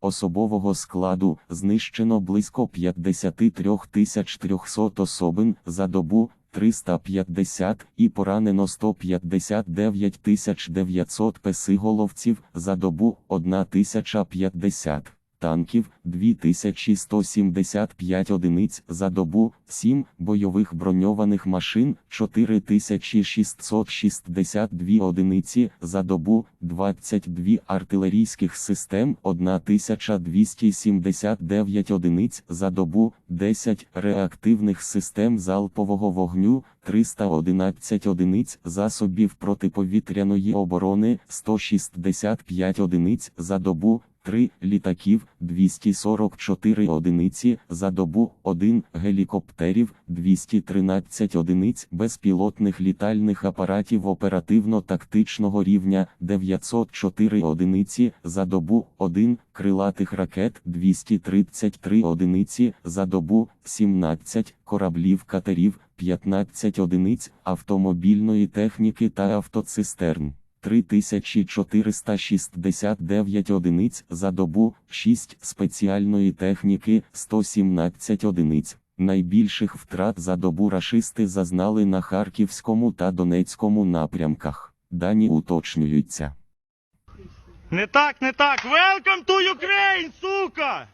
Особового складу знищено близько 53 300 особин за добу 350 і поранено 159 900 песиголовців за добу 1050 танків 2175 одиниць за добу, 7 бойових броньованих машин 4662 одиниці за добу, 22 артилерійських систем 1279 одиниць за добу, 10 реактивних систем залпового вогню 311 одиниць засобів протиповітряної оборони 165 одиниць за добу, 3 літаків 244 одиниці за добу, 1 гелікоптерів 213 одиниць безпілотних літальних апаратів оперативно-тактичного рівня 904 одиниці за добу, 1 крилатих ракет 233 одиниці за добу, 17 кораблів катерів 15 одиниць автомобільної техніки та автоцистерн. 3469 одиниць за добу, 6 спеціальної техніки, 117 одиниць. Найбільших втрат за добу рашисти зазнали на Харківському та Донецькому напрямках. Дані уточнюються. Не так, не так. Welcome to Ukraine, сука!